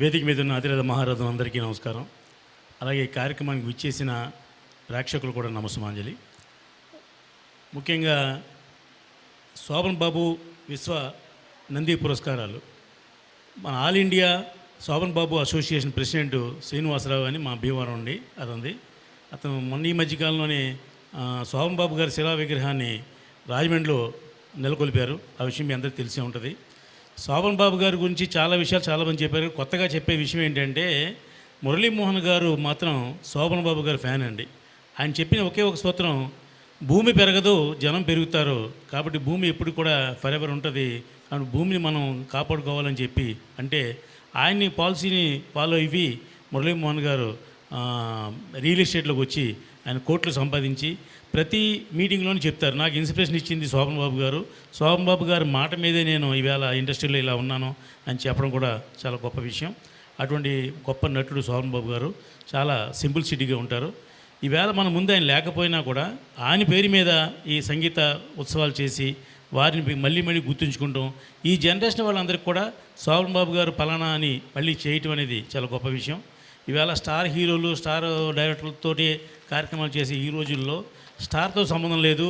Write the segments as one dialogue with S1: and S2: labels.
S1: వేదిక మీద ఉన్న అతిరథ మహారథం అందరికీ నమస్కారం. అలాగే ఈ కార్యక్రమానికి విచ్చేసిన ప్రేక్షకులు కూడా నమస్మాంజలి ముఖ్యంగా శోభన్ బాబు విశ్వ నంది పురస్కారాలు. మన all India Sobhan Babu association president Srinivasarao అని మా భీమవరం ఉండి అతనిది అతను మొన్న ఈ మధ్యకాలంలోనే శోభన్ బాబు గారి శిలా విగ్రహాన్ని రాజమండ్రిలో నెలకొల్పారు. ఆ విషయం మీ అందరికీ తెలిసే ఉంటుంది. శోభన్ బాబు గారి గురించి చాలా విషయాలు చాలామంది చెప్పారు. కొత్తగా చెప్పే విషయం ఏంటంటే మురళీమోహన్ గారు మాత్రం శోభన్ బాబు గారి ఫ్యాన్ అండి. ఆయన చెప్పిన ఒకే ఒక సూత్రం భూమి పెరగదు జనం పెరుగుతారు. కాబట్టి భూమి ఎప్పుడు కూడా ఫరెవర్ ఉంటుంది. అండ్ భూమిని మనం కాపాడుకోవాలని చెప్పి. అంటే ఆయన్ని పాలసీని ఫాలో అయ్యి మురళీమోహన్ గారు రియల్ ఎస్టేట్లోకి వచ్చి ఆయన కోట్లు సంపాదించి ప్రతి మీటింగ్లోనూ చెప్తారు. నాకు ఇన్స్పిరేషన్ ఇచ్చింది శోభన్ బాబు గారు. శోభన్ బాబు గారి మాట మీదే నేను ఈవేళ ఇండస్ట్రీలో ఇలా ఉన్నాను అని చెప్పడం కూడా చాలా గొప్ప విషయం. అటువంటి గొప్ప నటుడు శోభన్ బాబు గారు చాలా సింపుల్ సిటీగా ఉంటారు. ఈవేళ మన ముందు ఆయన లేకపోయినా కూడా ఆయన పేరు మీద ఈ సంగీత ఉత్సవాలు చేసి వారిని మళ్ళీ మళ్ళీ గుర్తుంచుకుంటాం. ఈ జనరేషన్ వాళ్ళందరికీ కూడా శోభన్ బాబు గారు పలానా అని మళ్ళీ చేయటం అనేది చాలా గొప్ప విషయం. ఈవేళ స్టార్ హీరోలు స్టార్ డైరెక్టర్లతోటి కార్యక్రమాలు చేసే ఈ రోజుల్లో స్టార్తో సంబంధం లేదు.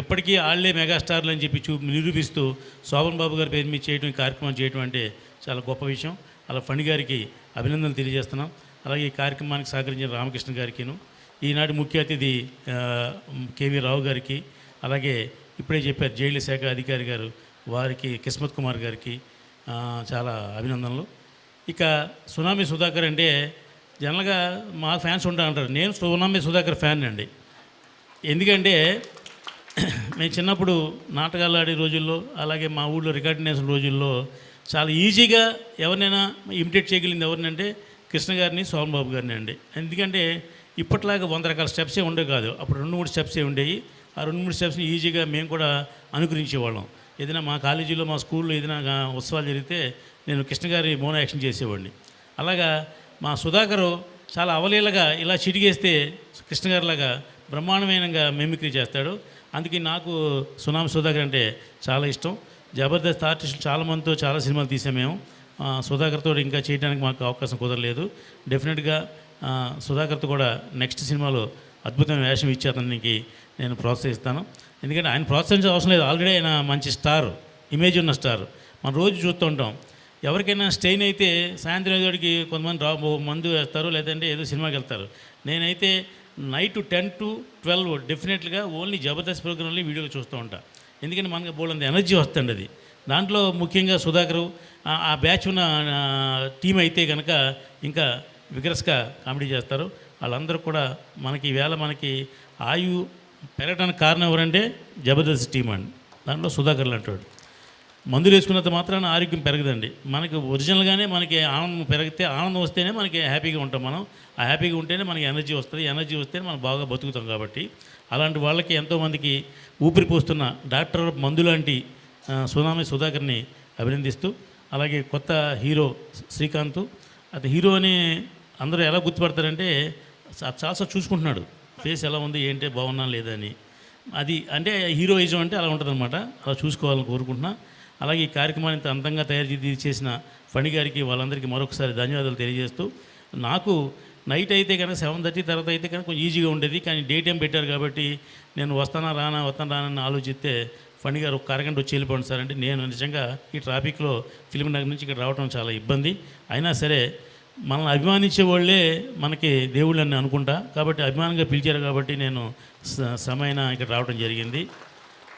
S1: ఎప్పటికీ వాళ్ళే మెగాస్టార్లు అని చెప్పి చూ నిరూపిస్తూ శోభన్ బాబు గారి పేరు మీద చేయడం ఈ కార్యక్రమం చేయడం అంటే చాలా గొప్ప విషయం. అలా ఫణి గారికి అభినందనలు తెలియజేస్తున్నాం. అలాగే ఈ కార్యక్రమానికి సహకరించిన రామకృష్ణ గారికిను. ఈనాటి ముఖ్య అతిథి కేవీ రావు గారికి అలాగే ఇప్పుడే చెప్పారు జైలు శాఖ అధికారి గారు వారికి కిస్మత్ కుమార్ గారికి చాలా అభినందనలు. ఇక సునామీ సుధాకర్ అంటే జనరల్గా మా ఫ్యాన్స్ ఉంటా అంటారు. నేను సునామీ సుధాకర్ ఫ్యాన్ అండి. ఎందుకంటే మేము చిన్నప్పుడు నాటకాలు ఆడే రోజుల్లో అలాగే మా ఊళ్ళో రికార్డింగ్ చేసిన రోజుల్లో చాలా ఈజీగా ఎవరినైనా ఇమిటేట్ చేయగలిగింది ఎవరినంటే కృష్ణ గారిని సోమబాబు గారిని అండి. ఎందుకంటే ఇప్పట్లాగా వంద రకాల స్టెప్సే ఉండే కాదు. అప్పుడు రెండు మూడు స్టెప్సే ఉండేవి. ఆ రెండు మూడు స్టెప్స్ని ఈజీగా మేము కూడా అనుకరించేవాళ్ళం. ఏదైనా మా కాలేజీలో మా స్కూల్లో ఏదైనా ఉత్సవాలు జరిగితే నేను కృష్ణ గారి మోనో యాక్షన్ చేసేవాడిని. అలాగా మా సుధాకరు చాలా అవలీలగా ఇలా చిటికేస్తే కృష్ణ గారిలాగా బ్రహ్మాండమైనగా మిమిక్రీ చేస్తాడు. అందుకే నాకు సునామ సుధాకర్ అంటే చాలా ఇష్టం. జబర్దస్త్ ఆర్టిస్టులు చాలామందితో చాలా సినిమాలు తీసాం మేము. సుధాకర్తో ఇంకా చేయడానికి మాకు అవకాశం కుదరలేదు. డెఫినెట్గా సుధాకర్తో కూడా నెక్స్ట్ సినిమాలో అద్భుతమైన వేషం ఇచ్చే అతనికి నేను ప్రోత్సహిస్తాను. ఎందుకంటే ఆయన ప్రోత్సహించే అవసరం లేదు. ఆల్రెడీ ఆయన మంచి స్టార్ ఇమేజ్ ఉన్న స్టార్ మనం రోజు చూస్తూ ఉంటాం. ఎవరికైనా స్టెయిన్ అయితే సాయంత్రం అయ్యేవాడికి కొంతమంది రా మందు వేస్తారు లేదంటే ఏదో సినిమాకి వెళ్తారు. నేనైతే నైట్ టెన్ టు ట్వెల్వ్ డెఫినెట్గా ఓన్లీ జబర్దస్త్ ప్రోగ్రాంలో వీడియోలు చూస్తూ ఉంటాను ఎందుకంటే మనకి బోల్డ్ ఎనర్జీ వస్తుంది అది. దాంట్లో ముఖ్యంగా సుధాకరు ఆ- ఆ బ్యాచ్ ఉన్న టీం అయితే కనుక ఇంకా విగ్రస్గా కామెడీ చేస్తారు. వాళ్ళందరూ కూడా మనకి ఈవేళ మనకి ఆయు పెరగడానికి కారణం ఎవరంటే జబర్దస్త్ టీం అండి. దాంట్లో సుధాకర్లు అంటాడు మందులు వేసుకున్నంత మాత్రాన ఆరోగ్యం పెరగదండి. మనకి ఒరిజినల్గానే మనకి ఆనందం పెరిగితే ఆనందం వస్తేనే మనకి హ్యాపీగా ఉంటాం మనం. ఆ హ్యాపీగా ఉంటేనే మనకి ఎనర్జీ వస్తుంది. ఎనర్జీ వస్తేనే మనం బాగా బతుకుతాం కాబట్టి. అలాంటి వాళ్ళకి ఎంతోమందికి ఊపిరి పోస్తున్న డాక్టర్ మందు లాంటి సునామీ సుధాకర్ని అభినందిస్తూ అలాగే కొత్త హీరో శ్రీకాంత్. అది హీరో అని అందరూ ఎలా గుర్తుపడతారంటే చా- చాలా చూసుకుంటున్నాడు. ఫేస్ ఎలా ఉంది ఏంటి బాగున్నా లేదా అని. అది అంటే హీరోయిజం అంటే అలా ఉంటుందన్నమాట. అలా చూసుకోవాలని కోరుకుంటున్నా. అలాగే ఈ కార్యక్రమాన్ని ఇంత అందంగా తయారు చేసి చేసిన ఫణి గారికి వాళ్ళందరికీ మరొకసారి ధన్యవాదాలు తెలియజేస్తూ నాకు నైట్ అయితే కనుక సెవెన్ థర్టీ తర్వాత అయితే కనుక కొంచెం ఈజీగా ఉండేది కానీ డే టైం పెట్టారు కాబట్టి నేను వస్తానా రానా వస్తాను రానని ఆలోచిస్తే ఫణి గారు ఒక అరగంట వచ్చి వెళ్ళిపోండి సార్ అంటే నేను నిజంగా ఈ ట్రాఫిక్లో ఫిలిం నగర్ నుంచి ఇక్కడ రావడం చాలా ఇబ్బంది. అయినా సరే మనల్ని అభిమానించే వాళ్ళే మనకి దేవుళ్ళని అనుకుంటా కాబట్టి అభిమానంగా పిలిచారు కాబట్టి నేను స- సమయన ఇక్కడ రావడం జరిగింది.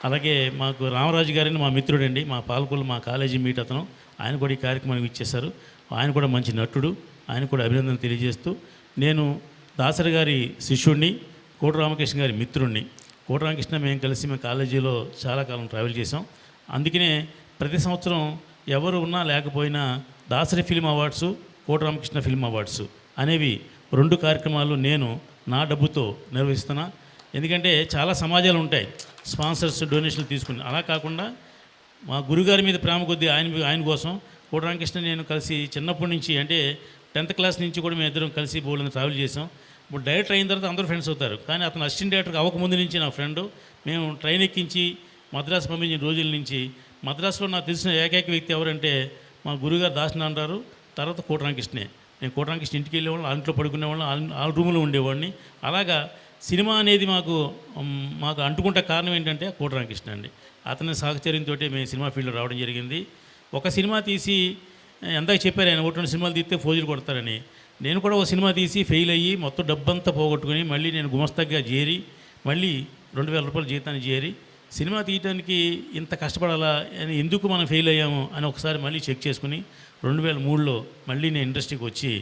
S1: అలాగే మాకు రామరాజు గారిని మా మిత్రుడండి మా పాలకులు మా కాలేజీ మీట్ అతను. ఆయన కూడా ఈ కార్యక్రమానికి ఇచ్చేశారు. ఆయన కూడా మంచి నటుడు. ఆయన కూడా అభినందన తెలియజేస్తూ నేను దాసరి గారి శిష్యుడిని కోట రామకృష్ణ గారి మిత్రుడిని కోట రామకృష్ణ మేము కలిసి మేము కాలేజీలో చాలా కాలం ట్రావెల్ చేసాం అందుకనే ప్రతి సంవత్సరం ఎవరు ఉన్నా లేకపోయినా Dasari film awards Kota Ramakrishna film awards అనేవి రెండు కార్యక్రమాలు నేను నా డబ్బుతో నిర్వహిస్తున్నా. ఎందుకంటే చాలా సమాజాలు ఉంటాయి. స్పాన్సర్స్ డొనేషన్లు తీసుకుని. అలా కాకుండా మా గురుగారి మీద ప్రేమ కొద్దీ ఆయన ఆయన కోసం కోటరామకృష్ణ నేను కలిసి చిన్నప్పటి నుంచి అంటే టెన్త్ క్లాస్ నుంచి కూడా మేము ఇద్దరం కలిసి బోల్డ్ ట్రావెల్ చేసాం ఇప్పుడు డైరెక్టర్ అయిన తర్వాత అందరూ ఫ్రెండ్స్ అవుతారు. కానీ అతను అసిస్టెంట్ డైరెక్టర్ అవ్వకముందు నుంచి నా ఫ్రెండ్. మేము ట్రైన్ ఎక్కించి మద్రాసు పంపించిన రోజుల నుంచి మద్రాసులో నాకు తెలిసిన ఏకైక వ్యక్తి ఎవరంటే మా గురుగారు దాసిన అంటారు తర్వాత కోటరామకృష్ణే. నేను కోటరామకృష్ణ ఇంటికి వెళ్ళేవాళ్ళం ఆ ఇంట్లో పడుకునేవాళ్ళం ఆ- ఆ రూమ్లో ఉండేవాడిని. అలాగా సినిమా అనేది మాకు మాకు అంటుకుంటే కారణం ఏంటంటే కోటరామకృష్ణ అండి. అతని సహచర్యంతో మేము సినిమా ఫీల్డ్లో రావడం జరిగింది. ఒక సినిమా తీసి ఎంతగా చెప్పారు ఆయన ఒకటి రెండు సినిమాలు తీస్తే ఫోజులు కొడతారని. నేను కూడా ఒక సినిమా తీసి ఫెయిల్ అయ్యి మొత్తం డబ్బంతా పోగొట్టుకుని మళ్ళీ నేను గుమస్తాగా చేరి మళ్ళీ రెండు వేల రూపాయల జీతాన్ని చేరి సినిమా తీయడానికి ఇంత కష్టపడాలా అని ఎందుకు మనం ఫెయిల్ అయ్యాము అని ఒకసారి మళ్ళీ చెక్ చేసుకుని రెండు వేల మూడులో మళ్ళీ నేను ఇండస్ట్రీకి వచ్చి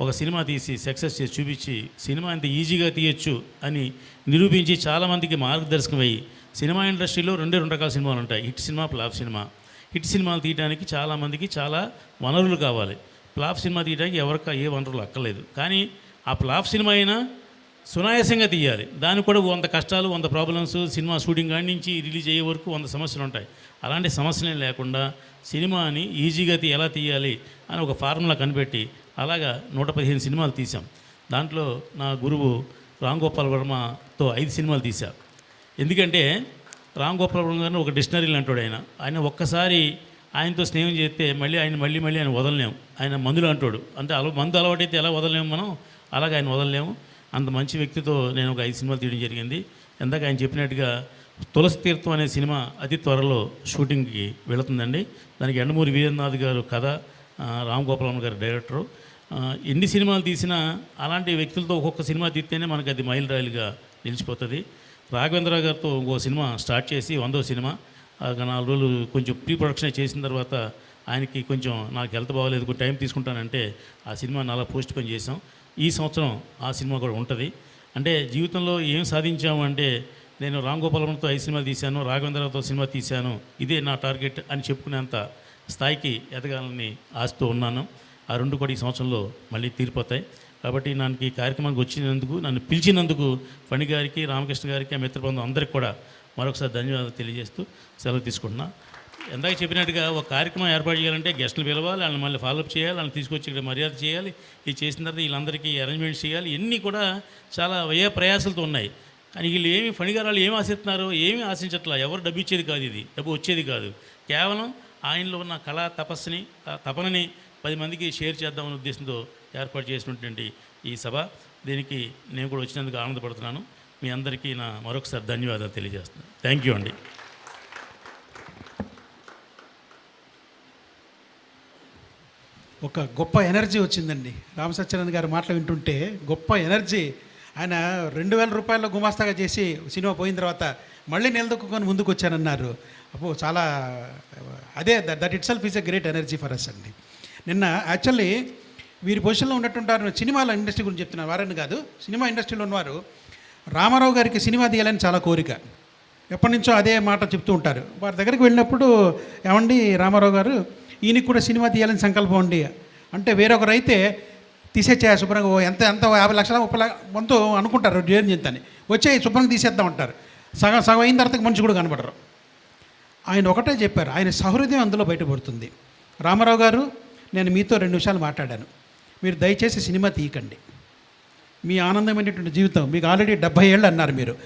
S1: ఒక సినిమా తీసి సక్సెస్ చేసి చూపించి సినిమా ఇంత ఈజీగా తీయొచ్చు అని నిరూపించి చాలామందికి మార్గదర్శకం అయ్యి సినిమా ఇండస్ట్రీలో రెండే రెండు రకాల సినిమాలు ఉంటాయి. హిట్ సినిమా ఫ్లాప్ సినిమా. హిట్ సినిమాలు తీయడానికి చాలామందికి చాలా వనరులు కావాలి. ఫ్లాప్ సినిమా తీయడానికి ఎవరికి ఏ వనరులు అక్కర్లేదు. కానీ ఆ ఫ్లాప్ సినిమా అయినా సునాయాసంగా తీయాలి. దానికి కూడా వంద కష్టాలు వంద ప్రాబ్లమ్స్ సినిమా షూటింగ్ కాడి నుంచి రిలీజ్ అయ్యే వరకు వంద సమస్యలు ఉంటాయి. అలాంటి సమస్యలే లేకుండా సినిమాని ఈజీగా తీ ఎలా తీయాలి అని ఒక ఫార్ములా కనిపెట్టి అలాగా నూట పదిహేను సినిమాలు తీసాం దాంట్లో నా గురువు రామ్ గోపాల్ వర్మతో ఐదు సినిమాలు తీశా. ఎందుకంటే రామ్ గోపాల్ వర్మ గారిని ఒక డిక్షనరీ అంటాడు ఆయన. ఆయన ఒక్కసారి ఆయనతో స్నేహం చేస్తే మళ్ళీ ఆయన మళ్ళీ మళ్ళీ ఆయన వదలలేము ఆయన మందులు అంటాడు. అంటే అల మందు అలవాటైతే ఎలా వదలలేము మనం? అలాగే ఆయన వదలలేము. అంత మంచి వ్యక్తితో నేను ఒక ఐదు సినిమాలు తీయడం జరిగింది. ఎందాక ఆయన చెప్పినట్టుగా తులసి తీర్థం అనే సినిమా అతి త్వరలో షూటింగ్కి వెళుతుందండి. దానికి ఎండమూరి వీరేంద్రనాథ్ గారు కథ రామ్ గోపాలం గారు డైరెక్టరు. ఎన్ని సినిమాలు తీసినా అలాంటి వ్యక్తులతో ఒక్కొక్క సినిమా తీస్తేనే మనకి అది మైలురాయిలుగా నిలిచిపోతుంది. రాఘవేంద్ర గారితో ఇంకో సినిమా స్టార్ట్ చేసి వందో సినిమా. నాలుగు రోజులు కొంచెం ప్రీ ప్రొడక్షన్ చేసిన తర్వాత ఆయనకి కొంచెం నాకు హెల్త్ బాగోలేదు కొంచెం టైం తీసుకుంటానంటే ఆ సినిమా నాలా పోస్ట్ పోన్ చేసాం ఈ సంవత్సరం ఆ సినిమా కూడా ఉంటుంది. అంటే జీవితంలో ఏం సాధించాము అంటే నేను రామ్ గోపాలంతో ఐదు సినిమాలు తీశాను రాఘవేంద్రతో సినిమా తీశాను ఇదే నా టార్గెట్ అని చెప్పుకునేంత స్థాయికి ఎదగాలని ఆశతో ఉన్నాను. ఆ రెండు కూడా ఈ సంవత్సరంలో మళ్ళీ తీరిపోతాయి. కాబట్టి నాకు ఈ కార్యక్రమానికి వచ్చినందుకు నన్ను పిలిచినందుకు ఫణి గారికి రామకృష్ణ గారికి ఆ మిత్రబృందం అందరికి కూడా మరొకసారి ధన్యవాదాలు తెలియజేస్తూ సెలవు తీసుకుంటున్నా. ఎందాక చెప్పినట్టుగా ఒక కార్యక్రమం ఏర్పాటు చేయాలంటే గెస్టులు పిలవాలి వాళ్ళని మళ్ళీ ఫాలోఅప్ చేయాలి వాళ్ళని తీసుకొచ్చి ఇక్కడ మర్యాద చేయాలి ఇది చేసిన తర్వాత వీళ్ళందరికీ అరేంజ్మెంట్స్ చేయాలి ఇవన్నీ కూడా చాలా వ్యయ ప్రయాసాలతో ఉన్నాయి. కానీ వీళ్ళు ఏమి ఫణిగారు వాళ్ళు ఏమి ఆశిస్తున్నారు ఏమీ ఆశించట్లా ఎవరు డబ్బు ఇచ్చేది కాదు ఇది డబ్బు వచ్చేది కాదు. కేవలం ఆయనలో ఉన్న కళా తపస్సుని తపనని పది మందికి షేర్ చేద్దామనే ఉద్దేశంతో ఏర్పాటు చేసినటువంటి ఈ సభ. దీనికి నేను కూడా వచ్చినందుకు ఆనందపడుతున్నాను. మీ అందరికీ నా మరొకసారి ధన్యవాదాలు తెలియజేస్తున్నాను. థ్యాంక్ యూ అండి.
S2: ఒక గొప్ప ఎనర్జీ వచ్చిందండి. రామ గారు మాటలు వింటుంటే గొప్ప ఎనర్జీ. ఆయన రెండు వేల రూపాయల గుమాస్తాగా చేసి సినిమా పోయిన తర్వాత మళ్ళీ నిలదొక్కుని ముందుకు వచ్చానన్నారు అప్పుడు చాలా అదే that itself is a great energy for us అండి. నిన్న యాక్చువల్లీ వీరి పొజిషన్లో ఉన్నట్టుంటారు సినిమాల ఇండస్ట్రీ గురించి చెప్తున్నారు. వారని కాదు సినిమా ఇండస్ట్రీలో ఉన్నవారు రామారావు గారికి సినిమా తీయాలని చాలా కోరిక. ఎప్పటి నుంచో అదే మాట చెప్తూ ఉంటారు. వారి దగ్గరికి వెళ్ళినప్పుడు ఏమండి రామారావు గారు ఈయనకి కూడా సినిమా తీయాలని సంకల్పం అండి. అంటే వేరొకరు అయితే తీసేచ్చా శుభ్రంగా ఓ ఎంత ఎంత యాభై లక్షల ముప్పై లక్ష వంతు అనుకుంటారు జేర్ని చెంతని వచ్చే శుభ్రంగా తీసేద్దాం అంటారు. సగం సగం అయిన తర్వాత మనిషి కూడా కనబడరు. ఆయన ఒకటే చెప్పారు ఆయన సహృదయం అందులో బయటపడుతుంది. రామారావు గారు నేను మీతో రెండు నిమిషాలు మాట్లాడాను. మీరు దయచేసి సినిమా తీయకండి. మీ ఆనందమైనటువంటి జీవితం మీకు ఆల్రెడీ డెబ్బై ఏళ్ళు అన్నారు మీరు.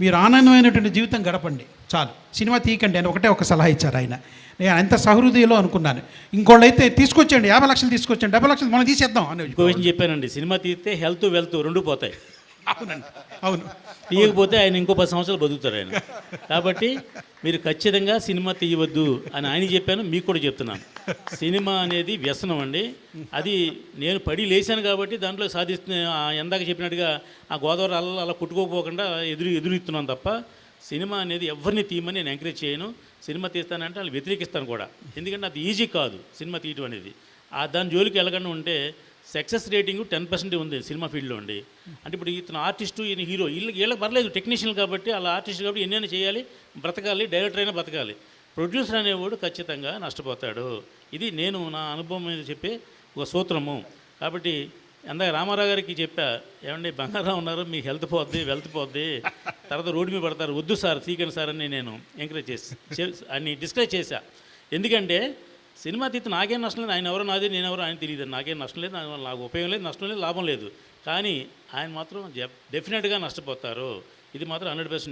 S2: మీరు ఆనందమైనటువంటి జీవితం గడపండి. చాలు. సినిమా తీయకండి అని ఒకటే ఒక సలహా ఇచ్చారు ఆయన. నేను అంత సహృదయలో అనుకున్నాను. ఇంకోళ్ళు అయితే తీసుకొచ్చండి యాభై లక్షలు తీసుకొచ్చండి డెబ్బై లక్షలు మనం తీసేద్దాం అని
S1: చెప్పానండి సినిమా తీస్తే హెల్త్ వెల్త్ రెండు పోతాయి.
S2: అవునండి. అవును.
S1: తీయకపోతే ఆయన ఇంకో పది సంవత్సరాలు బతుకుతారు ఆయన. కాబట్టి మీరు ఖచ్చితంగా సినిమా తీయవద్దు అని ఆయన చెప్పాను మీకు కూడా చెప్తున్నాను. సినిమా అనేది వ్యసనం అండి. అది నేను పడి లేచాను కాబట్టి దాంట్లో సాధిస్తున్న ఆ ఎందాక చెప్పినట్టుగా ఆ గోదావరి అలా అలా కుట్టుకోపోకుండా ఎదురు ఎదురుస్తున్నాను తప్ప సినిమా అనేది ఎవరిని తీయమని నేను ఎంకరేజ్ చేయను. సినిమా తీస్తానంటే వాళ్ళు వ్యతిరేకిస్తాను కూడా. ఎందుకంటే అది ఈజీ కాదు సినిమా తీయటం అనేది. ఆ దాని జోలికి వెళ్ళకుండా ఉంటే సక్సెస్ రేటింగ్ టెన్ పర్సెంట్ ఉంది సినిమా ఫీల్డ్లో అండి అంటే ఇప్పుడు ఇతను ఆర్టిస్టు ఈయన హీరో వీళ్ళకి వీళ్ళకి పర్లేదు టెక్నీషియన్ కాబట్టి అలా ఆర్టిస్ట్ కాబట్టి ఎన్నైనా చేయాలి బ్రతకాలి డైరెక్టర్ అయినా బ్రతకాలి. ప్రొడ్యూసర్ అనేవాడు ఖచ్చితంగా నష్టపోతాడు. ఇది నేను నా అనుభవం మీద చెప్పే ఒక సూత్రము. కాబట్టి అందాక రామారావు గారికి చెప్పా ఏమండి బంగారావు ఉన్నారు మీ హెల్త్ పోద్ది వెల్త్ పోద్ది. తర్వాత రోడ్డు మీద పడతారు వద్దు సార్ తీకండి సార్ అని నేను ఎంకరేజ్ చేసి అని డిస్కరేజ్ చేశా. ఎందుకంటే సినిమా తీస్తే నాకేం నష్టం లేదు. ఆయన ఎవరో నాది నేను ఎవరో ఆయన తెలియదు. నాకేం నష్టం లేదు. నాకు నాకు ఉపయోగం లేదు నష్టం లేదు లాభం లేదు. కానీ ఆయన మాత్రం డెఫినెట్గా నష్టపోతారు. ఇది మాత్రం హండ్రెడ్ పర్సెంట్